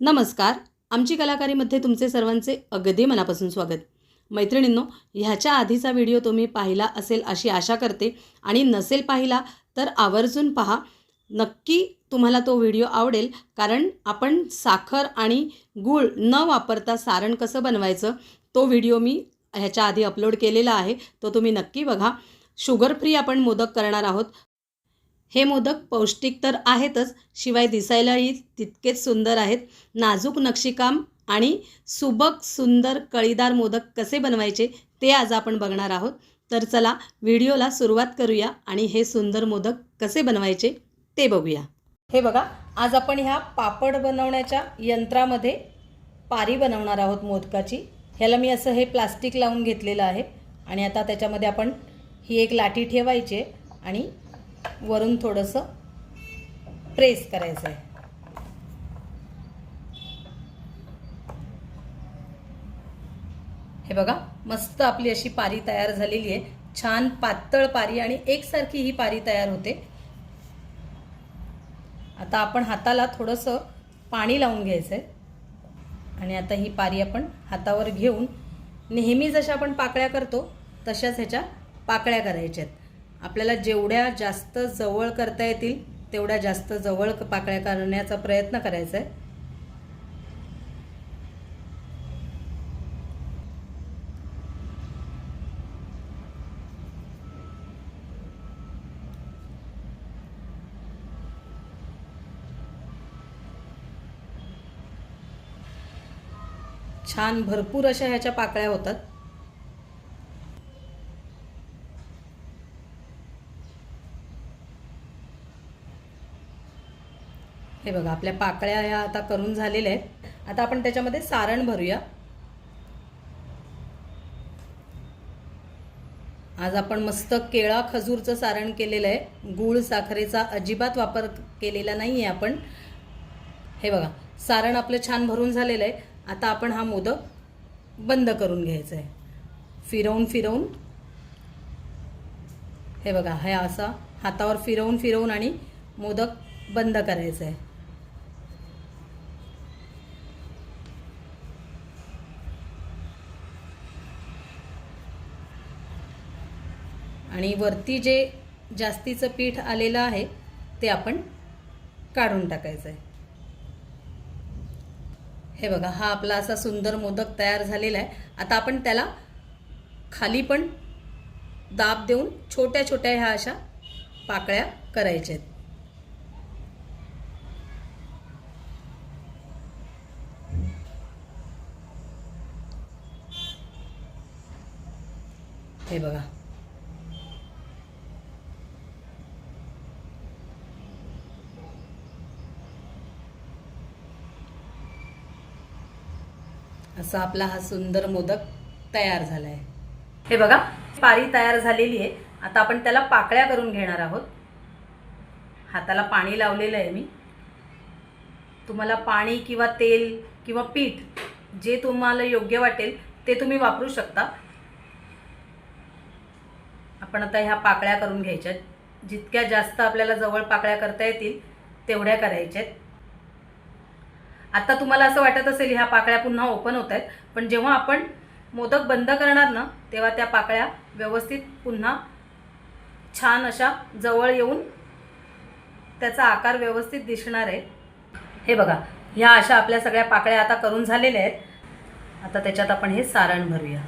नमस्कार. आमची कलाकारीमध्ये तुमचे सर्वांचे अगदी मनापासून स्वागत. मैत्रिणींनो ह्याच्या आधीचा व्हिडिओ तुम्ही पाहिला असेल अशी आशा करते आणि नसेल पाहिला तर आवर्जून पहा. नक्की तुम्हाला तो व्हिडिओ आवडेल कारण आपण साखर आणि गूळ न वापरता सारण कसं बनवायचं तो व्हिडिओ मी ह्याच्या आधी अपलोड केलेला आहे. तो तुम्ही नक्की बघा. शुगर फ्री आपण मोदक करणार आहोत. हे मोदक पौष्टिक तर आहेतच शिवाय दिसायलाही तितकेच सुंदर आहेत. नाजूक नक्षीकाम आणि सुबक सुंदर कळीदार मोदक कसे बनवायचे ते आज आपण बघणार आहोत. तर चला व्हिडिओला सुरुवात करूया आणि हे सुंदर मोदक कसे बनवायचे ते बघूया. हे बघा आज आपण ह्या पापड बनवण्याच्या यंत्रामध्ये पारी बनवणार आहोत मोदकाची. ह्याला मी असं हे प्लास्टिक लावून घेतलेलं आहे आणि आता त्याच्यामध्ये आपण ही एक लाठी ठेवायची आणि वरून थोडंसं प्रेस करायचं आहे. हे बघा मस्त आपली अशी पारी तयार झालेली आहे. छान पातळ पारी आणि एकसारखी ही पारी तयार होते. आता आपण हाताला थोडंसं पाणी लावून घ्यायचं आहे. आणि आता ही पारी आपण हातावर घेऊन नेहमी जशा आपण पाकळ्या करतो तशाच ह्याच्या पाकळ्या करायच्या आहेत. आपल्याला जेवढ्या जास्त जवळ करता येतील तेवढ्या जास्त जवळ पाकळ्या करण्याचा प्रयत्न करायचा आहे. छान भरपूर अशा ह्याच्या पाकळ्या होतात. हे बघा आपल्या पाकळ्या ह्या आता करून झालेल्या आहेत. आता आपण त्याच्यामध्ये सारण भरूया. आज आपण मस्त केळा खजूरचं सारण केलेलं आहे. गूळ साखरेचा अजिबात वापर केलेला नाही आहे आपण. हे बघा सारण आपलं छान भरून झालेलं आहे. आता आपण हा मोदक बंद करून घ्यायचा आहे. फिरवून फिरवून. हे बघा हे असा हातावर फिरवून फिरवून आणि मोदक बंद करायचं आहे. आणि वरती जे जास्तीचं पीठ आलेलं आहे ते आपण काढून टाकायचं आहे हे बघा हा आपला असा सुंदर मोदक तयार झालेला आहे. आता आपण त्याला खाली पण दाब देऊन छोट्या छोट्या ह्या अशा पाकळ्या करायच्या आहेत. हे बघा असा आपला हा सुंदर मोदक तयार झाला आहे हे बघा पारी तयार झालेली आहे. आता आपण त्याला पाकळ्या करून घेणार आहोत. हाताला पाणी लावलेलं आहे मी. तुम्हाला पाणी किंवा तेल किंवा पीठ जे तुम्हाला योग्य वाटेल ते तुम्ही वापरू शकता. आपण आता ह्या पाकळ्या करून घ्यायच्यात. जितक्या जास्त आपल्याला जवळ पाकळ्या करता येतील तेवढ्या करायच्यात. आता तुम्हाला असं वाटत असेल ह्या पाकळ्या पुन्हा ओपन होत आहेत. पण जेव्हा आपण मोदक बंद करणार ना तेव्हा त्या पाकळ्या व्यवस्थित पुन्हा छान अशा जवळ येऊन त्याचा आकार व्यवस्थित दिसणार आहे. हे बघा ह्या अशा आपल्या सगळ्या पाकळ्या आता करून झालेल्या आहेत. आता त्याच्यात आपण हे सारण भरूया.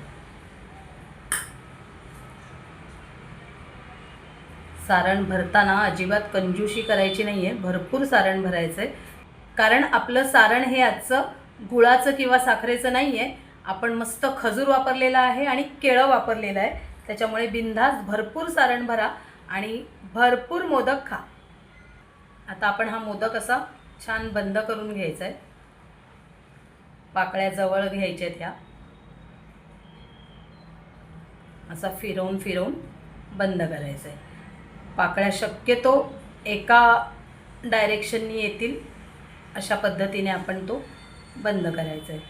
सारण भरताना अजिबात कंजूशी करायची नाही आहे भरपूर सारण भरायचं आहे कारण आपलं सारण हे आजचं गुळाचं किंवा साखरेचं नाही आहे आपण मस्त खजूर वापरलेला आहे आणि केळं वापरलेलं आहे. त्याच्यामुळे बिंधास भरपूर सारण भरा आणि भरपूर मोदक खा. आता आपण हा मोदक असा छान बंद करून घ्यायचा आहे पाकळ्या जवळ घ्यायच्या आहेत ह्या. असा फिरवून फिरवून बंद करायचं आहे पाकळ्या शक्यतो एका डायरेक्शननी येतील. अशा पद्धतीने आपण तो बंद करायचा आहे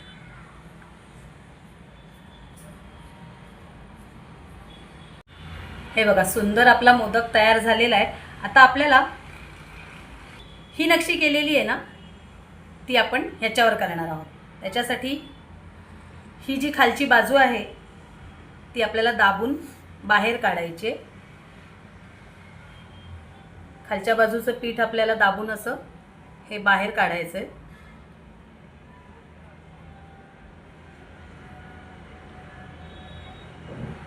हे बघा सुंदर आपला मोदक तयार झालेला आहे. आता आपल्याला ही नक्षी केलेली आहे ना ती आपण ह्याच्यावर करणार आहोत. त्याच्यासाठी ही जी खालची बाजू आहे ती आपल्याला दाबून बाहेर काढायची आहे. खालच्या बाजूचं पीठ आपल्याला दाबून असं हे बाहेर काढायचं आहे.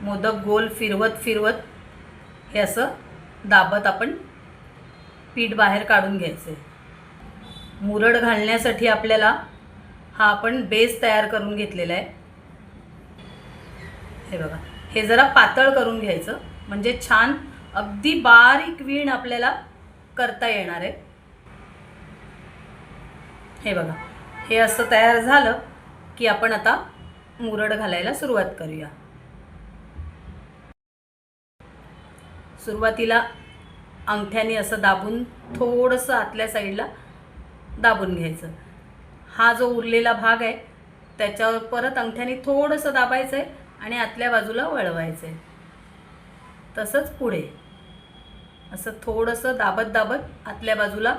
मोदक गोल फिरवत फिरवत हे असं दाबत आपण पीठ बाहेर काढून घ्यायचं आहे. मुरड घालण्यासाठी आपल्याला हा आपण बेस तयार करून घेतलेला आहे. हे बघा हे जरा पातळ करून घ्यायचं म्हणजे छान अगदी बारीक वीण आपल्याला करता येणार आहे. हे बघा हे असं तयार झालं की आपण आता मुरड घालायला सुरुवात करूया. सुरुवातीला अंगठ्याने असं दाबून थोडंसं आतल्या साईडला दाबून घ्यायचं. हा जो उरलेला भाग आहे त्याच्यावर परत अंगठ्याने थोडंसं दाबायचं आहे आणि आतल्या बाजूला वळवायचं आहे तसंच पुढे. असं थोडंसं दाबत दाबत आतल्या बाजूला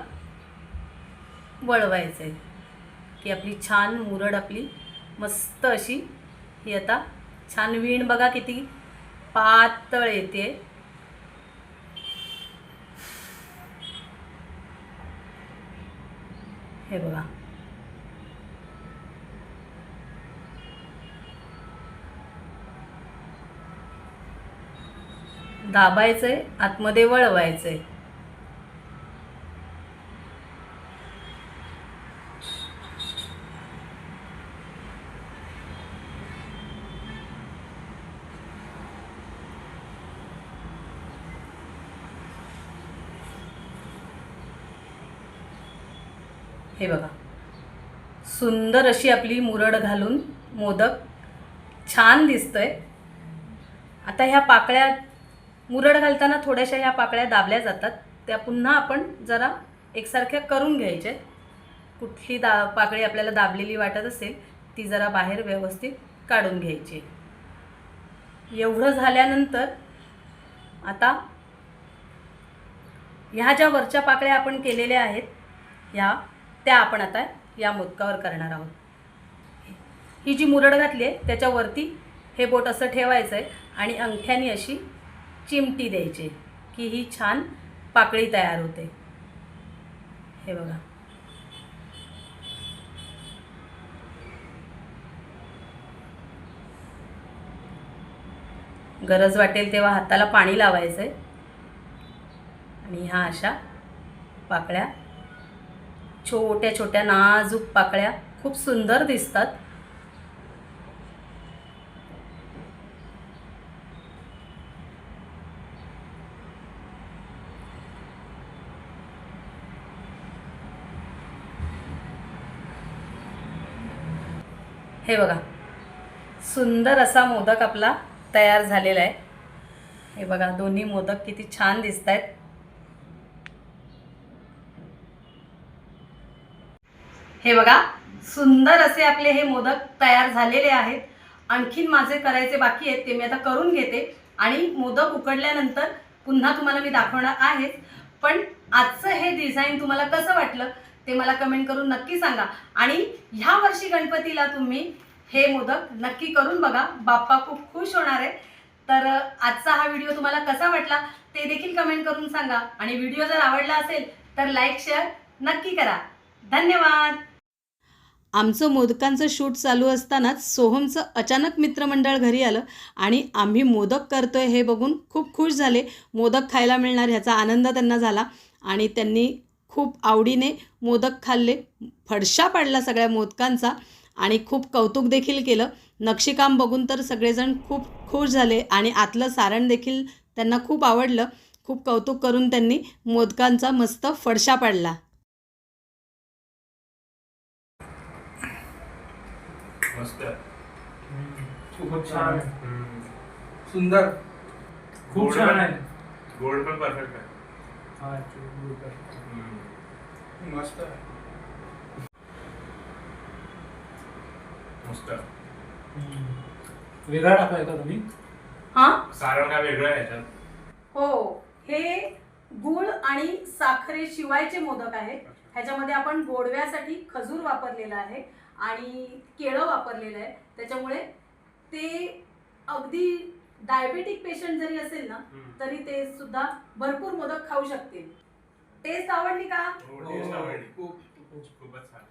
वळवायचं आहे की आपली छान मुरड आपली मस्त अशी ही आता छान वीण बघा किती पातळ येते. हे बघा. दाबायचंय आतमध्ये वळवायचंय. हे बघा. सुंदर अशी आपली मुरड घालून मोदक छान दिसतंय. आता ह्या पाकळ्या मुरड घालताना थोड्याशा ह्या पाकळ्या दाबल्या जातात. त्या पुन्हा आपण जरा एकसारख्या करून घ्यायच्या कुठली दा पाकळी आपल्याला दाबलेली वाटत असेल ती जरा बाहेर व्यवस्थित काढून घ्यायची. एवढं झाल्यानंतर आता ह्या ज्या वरच्या पाकळ्या आपण केलेल्या आहेत ह्या त्या आपण आता या मोदकावर करणार आहोत. ही जी मुरड घातली आहे त्याच्यावरती हे बोट असं ठेवायचं आहे आणि अंगठ्याने अशी चिमटी द्यायची की ही छान पाकळी तयार होते. हे बघा. गरज वाटेल तेव्हा हाताला पाणी लावायचं आहे आणि ह्या अशा पाकळ्या छोट्या छोट्या नाजूक पाकळ्या खूप सुंदर दिसतात. हे बघा सुंदर असा मोदक आपला तयार झालेला आहे. हे बघा दोन्ही मोदक किती छान दिसत आहेत हे बघा सुंदर असे आपले हे मोदक तयार झालेले आहेत. आणखीन माझे करायचे बाकी आहेत ते मी आता करून घेते. आणि मोदक उकडल्यानंतर पुन्हा तुम्हाला मी दाखवणार आहेच पण आजचं हे डिझाईन तुम्हाला कसं वाटलं ते मला कमेंट करून नक्की सांगा. आणि ह्या वर्षी गणपतीला तुम्ही हे मोदक नक्की करून बघा. बाप्पा खूप खुश होणार आहे तर आजचा हा व्हिडिओ तुम्हाला कसा वाटला ते देखील कमेंट करून सांगा. आणि व्हिडिओ जर आवडला असेल तर लाईक शेअर नक्की करा. धन्यवाद! आमचं मोदकांचं शूट चालू असतानाच सोहमचं अचानक मित्रमंडळ घरी आलं आणि आम्ही मोदक करतोय हे बघून खूप खुश झाले. मोदक खायला मिळणार ह्याचा आनंद त्यांना झाला आणि त्यांनी खूप आवडीने मोदक खाल्ले. फडशा पाडला सगळ्या मोदकांचा आणि खूप कौतुक देखील केलं. नक्षीकाम बघून तर सगळेजण खूप खुश झाले आणि आतलं सारण देखील त्यांना खूप आवडलं. खूप कौतुक करून त्यांनी मोदकांचा मस्त फडशा पाडला मस्त खूप छान आहे. हम्म. सुंदर खूप गोड छान पण- आहे गोड पण परफेक्ट आहे हा, actually good आहे. हम्म. मस्त आहे. मस्त हम्म. वेगळा टाकाय का तुम्ही हां सारण काय वेगळं आहे याच्यात हो हे गुळ आणि साखरे शिवायचे मोदक आहेत ह्याच्यामध्ये आपण गोडव्यासाठी खजूर वापरलेला आहे आणि केळं वापरलेलं आहे त्याच्यामुळे ते अगदी डायबेटिक पेशंट जरी असेल ना. तरी ते सुद्धा भरपूर मोदक खाऊ शकतील. टेस्ट आवडली का? हो आवडली. खूप खूप खूपच छान.